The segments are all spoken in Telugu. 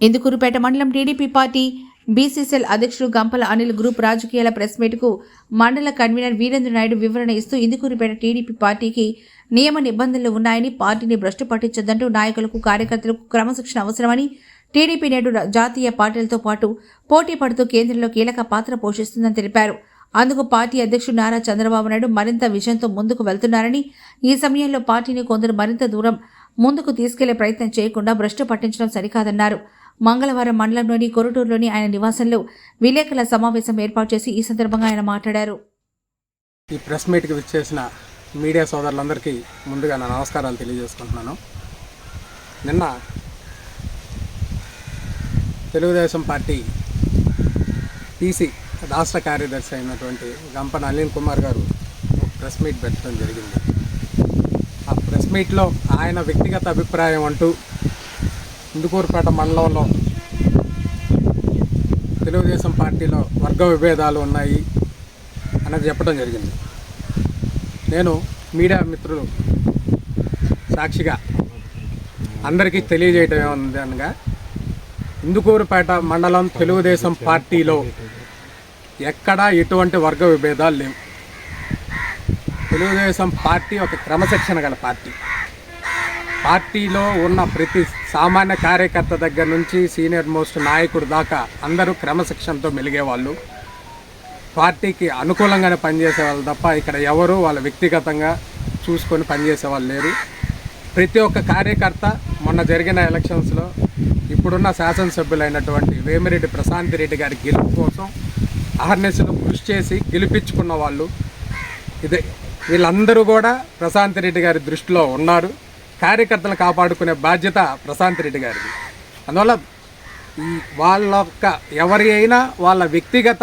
ఇందుకూరుపేట మండలం టీడీపీ పార్టీ బీసీసీఎల్ అధ్యక్షుడు గంపల అనిల్ గ్రూప్ రాజకీయాల ప్రెస్ మీట్కు మండల కన్వీనర్ వీరేంద్ర నాయుడు వివరణ ఇస్తూ ఇందుకూరుపేట టీడీపీ పార్టీకి నియమ నిబంధనలు ఉన్నాయని పార్టీని భ్రష్టు పట్టించొద్దంటూ నాయకులకు కార్యకర్తలకు క్రమశిక్షణ అవసరమని టీడీపీ నేడు జాతీయ పార్టీలతో పాటు పోటీ పడుతూ కేంద్రంలో కీలక పాత్ర పోషిస్తుందని తెలిపారు. అందుకు పార్టీ అధ్యక్షుడు నారా చంద్రబాబు నాయుడు మరింత విజయంతో ముందుకు వెళ్తున్నారని ఈ సమయంలో పార్టీని కొందరు మరింత దూరం ముందుకు తీసుకెళ్ళే ప్రయత్నం చేయకుండా భ్రష్టు పట్టించడం సరికాదన్నారు. మంగళవారం మండలంలోని కొరటూరులోని ఆయన నివాసంలో విలేకరుల సమావేశం ఏర్పాటు చేసి ఈ సందర్భంగా ఆయన మాట్లాడారు. ఈ ప్రెస్ మీట్కి విచ్చేసిన మీడియా సోదరులందరికీ ముందుగా నా నమస్కారాలు తెలియజేసుకుంటున్నాను. నిన్న తెలుగుదేశం పార్టీ పీసీ రాష్ట్ర కార్యదర్శి అయినటువంటి గంపన అనిల్ కుమార్ గారు ప్రెస్ మీట్ పెట్టడం జరిగింది. ఆ ప్రెస్ మీట్లో ఆయన వ్యక్తిగత అభిప్రాయం అంటూ ఇందుకూరుపేట మండలంలో తెలుగుదేశం పార్టీలో వర్గ విభేదాలు ఉన్నాయి అనేది చెప్పడం జరిగింది. నేను మీడియా మిత్రులు సాక్షిగా అందరికీ తెలియజేయటం ఏముంది అనగా ఇందుకూరుపేట మండలం తెలుగుదేశం పార్టీలో ఎక్కడా ఎటువంటి వర్గ విభేదాలు లేవు. తెలుగుదేశం పార్టీ ఒక క్రమశిక్షణ గల పార్టీ. పార్టీలో ఉన్న ప్రతి సామాన్య కార్యకర్త దగ్గర నుంచి సీనియర్ మోస్ట్ నాయకుడు దాకా అందరూ క్రమశిక్షణతో మెలిగేవాళ్ళు. పార్టీకి అనుకూలంగానే పనిచేసే వాళ్ళు తప్ప ఇక్కడ ఎవరు వాళ్ళ వ్యక్తిగతంగా చూసుకొని పనిచేసే వాళ్ళు లేరు. ప్రతి ఒక్క కార్యకర్త మొన్న జరిగిన ఎలక్షన్స్లో ఇప్పుడున్న శాసనసభ్యులైనటువంటి వేమిరెడ్డి ప్రశాంత్ రెడ్డి గారి గెలుపు కోసం అహర్నెస్ను కృషి చేసి గెలిపించుకున్న వాళ్ళు. ఇదే వీళ్ళందరూ కూడా ప్రశాంత్ రెడ్డి గారి దృష్టిలో ఉన్నారు. కార్యకర్తలు కాపాడుకునే బాధ్యత ప్రశాంత్ రెడ్డి గారిది. అందువల్ల ఈ వాళ్ళ యొక్క ఎవరి అయినా వాళ్ళ వ్యక్తిగత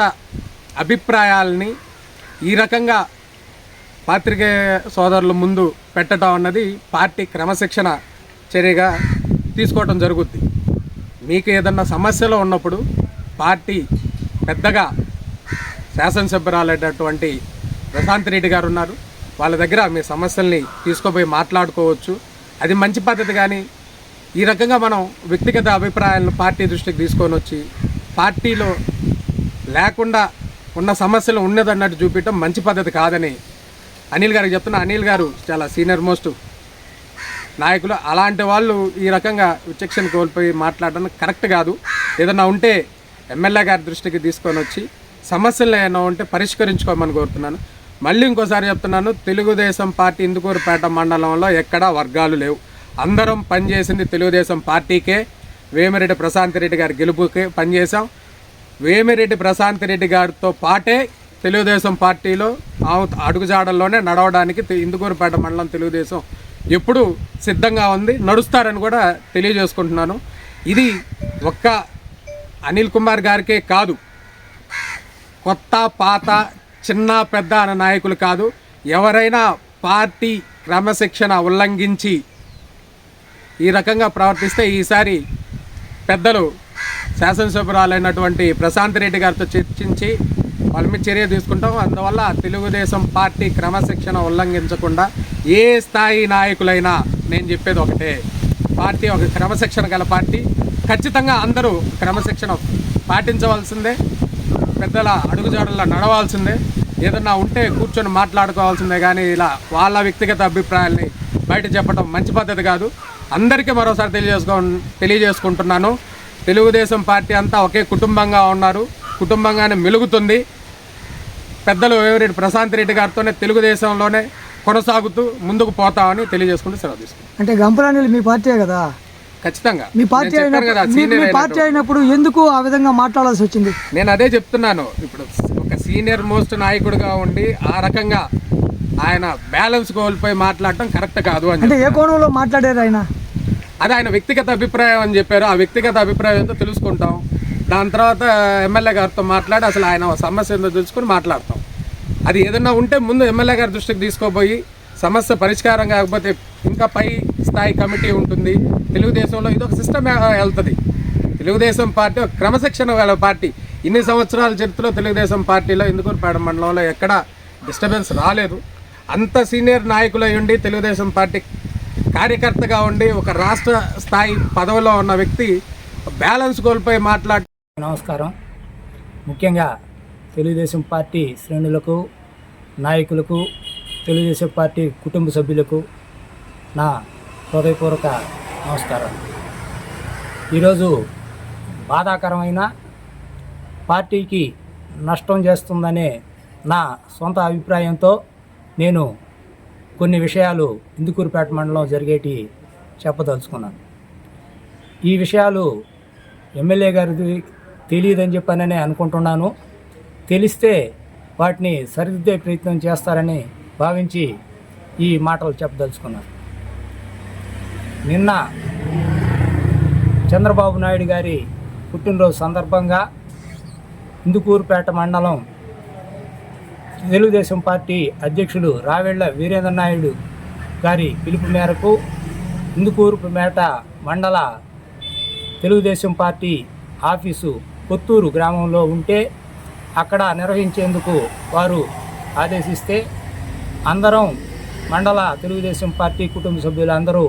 అభిప్రాయాలని ఈ రకంగా పాత్రికేయ సోదరుల ముందు పెట్టడం అన్నది పార్టీ క్రమశిక్షణ చర్యగా తీసుకోవటం జరుగుద్ది. మీకు ఏదన్నా సమస్యలో ఉన్నప్పుడు పార్టీ పెద్దగా శాసనసభ్యురాలైనటువంటి ప్రశాంత్ రెడ్డి గారు ఉన్నారు. వాళ్ళ దగ్గర మీ సమస్యల్ని తీసుకుపోయి మాట్లాడుకోవచ్చు. అది మంచి పద్ధతి కానీ ఈ రకంగా మనం వ్యక్తిగత అభిప్రాయాలను పార్టీ దృష్టికి తీసుకొని వచ్చి పార్టీలో లేకుండా ఉన్న సమస్యలు ఉన్నదన్నట్టు చూపించడం మంచి పద్ధతి కాదని అనిల్ గారికి చెప్తున్నా. అనిల్ గారు చాలా సీనియర్ మోస్ట్ నాయకులు. అలాంటి వాళ్ళు ఈ రకంగా విచక్షణ కోల్పోయి మాట్లాడడం కరెక్ట్ కాదు. ఏదన్నా ఉంటే ఎమ్మెల్యే గారి దృష్టికి తీసుకొని వచ్చి సమస్యలు ఏమైనా ఉంటే పరిష్కరించుకోమని కోరుతున్నాను. మళ్ళీ ఇంకోసారి చెప్తున్నాను తెలుగుదేశం పార్టీ ఇందుకూరుపేట మండలంలో ఎక్కడా వర్గాలు లేవు. అందరం పనిచేసింది తెలుగుదేశం పార్టీకే వేమిరెడ్డి ప్రశాంత్ రెడ్డి గారి గెలుపుకే పనిచేసాం వేమిరెడ్డి ప్రశాంత్ రెడ్డి గారితో పాటే తెలుగుదేశం పార్టీలో అడుగుజాడల్లోనే నడవడానికి ఇందుకూరుపేట మండలం తెలుగుదేశం ఎప్పుడు సిద్ధంగా ఉంది నడుస్తారని కూడా తెలియజేసుకుంటున్నాను. ఇది ఒక్క అనిల్ కుమార్ గారికే కాదు కొత్త పాత చిన్న పెద్ద అనే నాయకులు కాదు ఎవరైనా పార్టీ క్రమశిక్షణ ఉల్లంఘించి ఈ రకంగా ప్రవర్తిస్తే ఈసారి పెద్దలు శాసనసభ్యురాలైనటువంటి ప్రశాంత్ రెడ్డి గారితో చర్చించి వాళ్ళ మీద చర్య తీసుకుంటాం. అందువల్ల తెలుగుదేశం పార్టీ క్రమశిక్షణ ఉల్లంఘించకుండా ఏ స్థాయి నాయకులైనా నేను చెప్పేది ఒకటే పార్టీ ఒక క్రమశిక్షణ గల పార్టీ. ఖచ్చితంగా అందరూ క్రమశిక్షణ పాటించవలసిందే. పెద్దల అడుగుజాడల్లో నడవాల్సిందే. ఏదన్నా ఉంటే కూర్చొని మాట్లాడుకోవాల్సిందే కానీ ఇలా వాళ్ళ వ్యక్తిగత అభిప్రాయాల్ని బయట చెప్పడం మంచి పద్ధతి కాదు. అందరికీ మరోసారి తెలియజేసుకో తెలియజేసుకుంటున్నాను. తెలుగుదేశం పార్టీ అంతా ఒకే కుటుంబంగా ఉన్నారు. కుటుంబంగానే మెలుగుతుంది. పెద్దలు వేమిరెడ్డి ప్రశాంత్ రెడ్డి గారితోనే తెలుగుదేశంలోనే కొనసాగుతూ ముందుకు పోతామని తెలియజేసుకుంటూ సెలవు తీసుకుంటాం అంటే గంపరాణిలు మీ పార్టీయే కదా? ఖచ్చితంగా. మీ పార్టీ అయినప్పుడు మీ- పార్టీ అయినప్పుడు ఎందుకు ఆ విధంగా మాట్లాడాల్సి వచ్చింది? నేను అదే చెప్తున్నాను. ఇప్పుడు ఒక సీనియర్ మోస్ట్ నాయకుడిగా ఉండి ఆ రకంగా ఆయన బ్యాలెన్స్ కోల్పోయి మాట్లాడటం కరెక్ట్ కాదు అని అంటే ఏ కోణంలో మాట్లాడారు ఆయన? అది ఆయన వ్యక్తిగత అభిప్రాయం అని చెప్పారు. ఆ వ్యక్తిగత అభిప్రాయం ఏంటో తెలుసుకుంటాం. దాని తర్వాత ఎమ్మెల్యే గారితో మాట్లాడి అసలు ఆయన సమస్య ఏందో తెలుసుకుని మాట్లాడతాం. అది ఏదన్నా ఉంటే ముందు ఎమ్మెల్యే గారి దృష్టికి తీసుకోపోయి సమస్య పరిష్కారం కాకపోతే ఇంకా పై స్థాయి కమిటీ ఉంటుంది. తెలుగుదేశంలో ఇదొక సిస్టమ్ వెళ్తుంది. తెలుగుదేశం పార్టీ ఒక క్రమశిక్షణ గల పార్టీ. ఇన్ని సంవత్సరాల చరిత్రలో తెలుగుదేశం పార్టీలో ఇందుకూరుపేట మండలంలో ఎక్కడ డిస్టర్బెన్స్ రాలేదు. అంత సీనియర్ నాయకులు ఉండి తెలుగుదేశం పార్టీ కార్యకర్తగా ఉండి ఒక రాష్ట్ర స్థాయి పదవిలో ఉన్న వ్యక్తి బ్యాలెన్స్ కోల్పోయి మాట్లాడు నమస్కారం. ముఖ్యంగా తెలుగుదేశం పార్టీ శ్రేణులకు నాయకులకు తెలుగుదేశం పార్టీ కుటుంబ సభ్యులకు నా హృదయపూర్వక నమస్కారం. ఈరోజు బాధాకరమైన పార్టీకి నష్టం చేస్తుందనే నా సొంత అభిప్రాయంతో నేను కొన్ని విషయాలు ఇందుకూరుపేట మండలం జరిగేటి చెప్పదలుచుకున్నాను. ఈ విషయాలు ఎమ్మెల్యే గారిది తెలియదని చెప్పననే అనుకుంటున్నాను. తెలిస్తే వాటిని సరిదిద్దే ప్రయత్నం చేస్తారని భావించి ఈ మాటలు చెప్పదలుచుకున్నాను. నిన్న చంద్రబాబు నాయుడు గారి పుట్టినరోజు సందర్భంగా ఇందుకూరుపేట మండలం తెలుగుదేశం పార్టీ అధ్యక్షులు రావెళ్ళ వీరేంద్ర నాయుడు గారి పిలుపు మేరకు ఇందుకూరుపేట మండల తెలుగుదేశం పార్టీ ఆఫీసు కొత్తూరు గ్రామంలో ఉంటే అక్కడ నిర్వహించేందుకు వారు ఆదేశిస్తే అందరం మండల తెలుగుదేశం పార్టీ కుటుంబ సభ్యులందరూ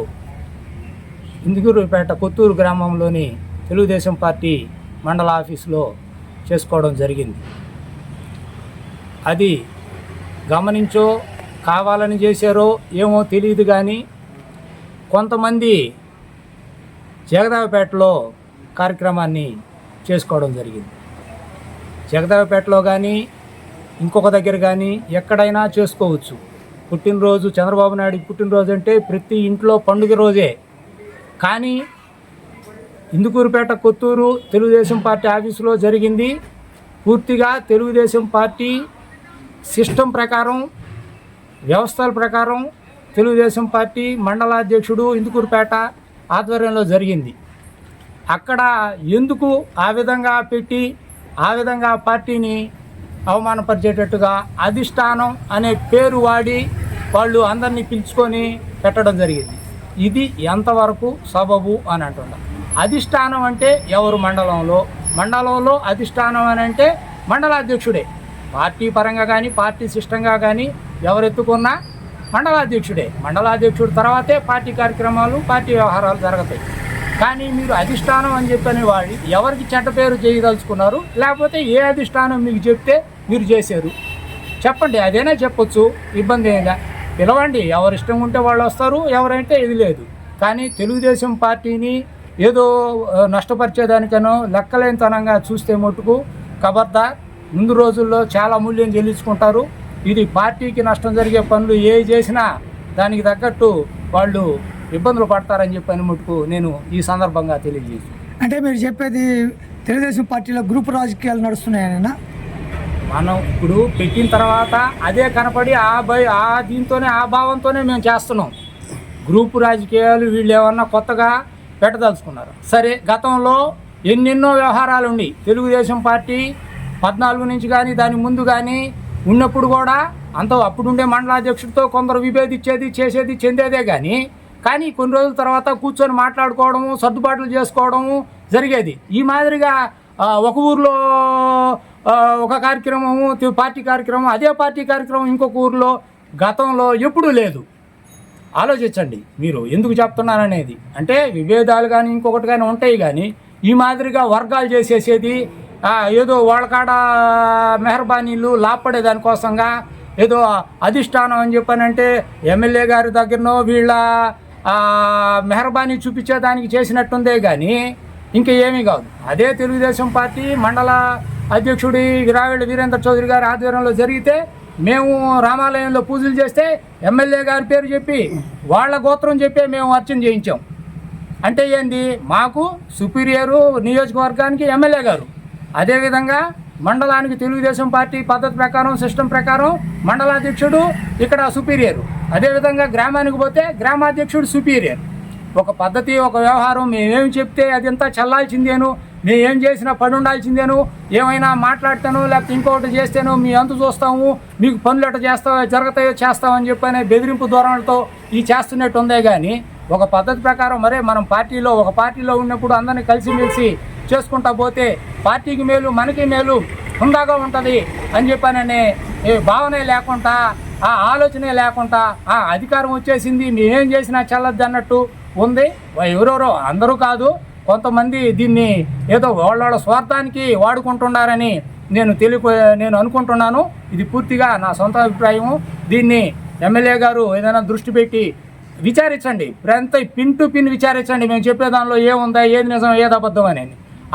ఇందుకూరుపేట కొత్తూరు గ్రామంలోని తెలుగుదేశం పార్టీ మండల ఆఫీసులో చేసుకోవడం జరిగింది. అది గమనించో కావాలని చేశారో ఏమో తెలియదు కానీ కొంతమంది జగదావపేటలో కార్యక్రమాన్ని చేసుకోవడం జరిగింది. జగదావపేటలో కానీ ఇంకొక దగ్గర కానీ ఎక్కడైనా చేసుకోవచ్చు. పుట్టినరోజు చంద్రబాబు నాయుడు పుట్టినరోజు అంటే ప్రతి ఇంట్లో పండుగ రోజే. కానీ ఇందుకూరుపేట కొత్తూరు తెలుగుదేశం పార్టీ ఆఫీసులో జరిగింది. పూర్తిగా తెలుగుదేశం పార్టీ సిస్టమ్ ప్రకారం వ్యవస్థల ప్రకారం తెలుగుదేశం పార్టీ మండలాధ్యక్షుడు ఇందుకూరుపేట ఆధ్వర్యంలో జరిగింది. అక్కడ ఎందుకు ఆ విధంగా పెట్టి ఆ విధంగా పార్టీని అవమానపరిచేటట్టుగా అధిష్టానం అనే పేరు వాడి వాళ్ళు అందరినీ పిలుచుకొని పెట్టడం జరిగింది. ఇది ఎంతవరకు సబబు అని అంటున్నారు అధిష్టానం అంటే ఎవరు మండలంలో? మండలంలో అధిష్టానం అని అంటే మండలాధ్యక్షుడే. పార్టీ పరంగా కానీ పార్టీ సిస్టంగా కానీ ఎవరెత్తుకున్నా మండలాధ్యక్షుడే. మండలాధ్యక్షుడు తర్వాతే పార్టీ కార్యక్రమాలు పార్టీ వ్యవహారాలు జరుగుతాయి. కానీ మీరు అధిష్టానం అని చెప్పని వాడి ఎవరికి చెడ్డ పేరు చేయదలుచుకున్నారు? లేకపోతే ఏ అధిష్టానం మీకు చెప్తే మీరు చేశారు చెప్పండి అదేనా చెప్పొచ్చు. ఇబ్బంది ఏందా పిలవండి. ఎవరు ఇష్టం ఉంటే వాళ్ళు వస్తారు ఎవరైతే ఇది లేదు. కానీ తెలుగుదేశం పార్టీని ఏదో నష్టపరిచేదానికనో లెక్కలేనితనంగా చూస్తే మటుకు ఖబర్దార్ ముందు రోజుల్లో చాలా మూల్యం చెల్లించుకుంటారు. ఇది పార్టీకి నష్టం జరిగే పనులు ఏ చేసినా దానికి తగ్గట్టు వాళ్ళు ఇబ్బందులు పడతారని చెప్పని మటుకు నేను ఈ సందర్భంగా తెలియజేసి అంటే మీరు చెప్పేది తెలుగుదేశం పార్టీలో గ్రూప్ రాజకీయాలు నడుస్తున్నాయనేనా? మనం ఇప్పుడు పెట్టిన తర్వాత అదే కనపడి ఆ భయ ఆ దీంతోనే ఆ భావంతోనే మేము చేస్తున్నాం. గ్రూపు రాజకీయాలు వీళ్ళు ఏమన్నా కొత్తగా పెట్టదలుచుకున్నారు. సరే గతంలో ఎన్నెన్నో వ్యవహారాలు ఉండి తెలుగుదేశం పార్టీ పద్నాలుగు నుంచి కానీ దాని ముందు కానీ ఉన్నప్పుడు కూడా అంత అప్పుడుండే మండలాధ్యక్షుడితో కొందరు విభేదించేది చేసేది చెందేదే కానీ కానీ కొన్ని రోజుల తర్వాత కూర్చొని మాట్లాడుకోవడము సర్దుబాట్లు చేసుకోవడము జరిగేది. ఈ మాదిరిగా ఒక ఊర్లో ఒక కార్యక్రమము పార్టీ కార్యక్రమం అదే పార్టీ కార్యక్రమం ఇంకొక ఊర్లో గతంలో ఎప్పుడూ లేదు. ఆలోచించండి మీరు ఎందుకు చెప్తున్నారనేది. అంటే విభేదాలు కానీ ఇంకొకటి కానీ ఉంటాయి కానీ ఈ మాదిరిగా వర్గాలు చేసేసేది ఏదో వాళ్ళకాడ మెహర్బానీలు లాప్పడే దానికోసంగా ఏదో అధిష్టానం అని చెప్పానంటే ఎమ్మెల్యే గారి దగ్గరనో వీళ్ళ మెహర్బానీ చూపించేదానికి చేసినట్టుందే కానీ ఇంకా ఏమీ కాదు. అదే తెలుగుదేశం పార్టీ మండల అధ్యక్షుడి రావెళ్ళ వీరేంద్ర చౌదరి గారి ఆధ్వర్యంలో జరిగితే మేము రామాలయంలో పూజలు చేస్తే ఎమ్మెల్యే గారి పేరు చెప్పి వాళ్ళ గోత్రం చెప్పే మేము అర్చన చేయించాం. అంటే ఏంది? మాకు సుపీరియరు నియోజకవర్గానికి ఎమ్మెల్యే గారు. అదేవిధంగా మండలానికి తెలుగుదేశం పార్టీ పద్ధతి ప్రకారం సిస్టమ్ ప్రకారం మండలాధ్యక్షుడు ఇక్కడ సుపీరియరు. అదేవిధంగా గ్రామానికి పోతే గ్రామాధ్యక్షుడు సుపీరియర్. ఒక పద్ధతి ఒక వ్యవహారం మేమేమి చెప్తే అదంతా చల్లాల్సిందేను. నేను ఏం చేసినా పని ఉండాల్సిందేను ఏమైనా మాట్లాడతాను లేకపోతే ఇంకొకటి చేస్తేనో మీ అంత చూస్తాము. మీకు పనులు ఎట్ట చేస్తావో జరుగుతాయో చేస్తామని చెప్పనే బెదిరింపు ధోరణులతో ఈ చేస్తున్నట్టు ఉందే కానీ ఒక పద్ధతి ప్రకారం మరే మనం పార్టీలో ఒక పార్టీలో ఉన్నప్పుడు అందరినీ కలిసిమెలిసి చేసుకుంటా పోతే పార్టీకి మేలు మనకి మేలు హుందాగా ఉంటుంది అని చెప్పాననే భావనే లేకుండా ఆ ఆలోచనే లేకుండా ఆ అధికారం వచ్చేసింది మేమేం చేసినా చల్లద్దు అన్నట్టు ఉంది. ఎవరెవరో అందరూ కాదు. కొంతమంది దీన్ని ఏదో వాళ్ళ స్వార్థానికి వాడుకుంటున్నారని నేను తెలియ నేను అనుకుంటున్నాను. ఇది పూర్తిగా నా సొంత అభిప్రాయము. దీన్ని ఎమ్మెల్యే గారు ఏదైనా దృష్టి పెట్టి విచారించండి. ఎంత పిన్ టు పిన్ విచారించండి. మేము చెప్పే దానిలో ఏముందా ఏది నిజం ఏది అబద్ధం అని.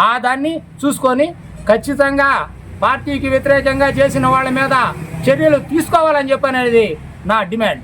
ఆ దాన్ని చూసుకొని ఖచ్చితంగా పార్టీకి వ్యతిరేకంగా చేసిన వాళ్ళ మీద చర్యలు తీసుకోవాలని చెప్పనేది నా డిమాండ్.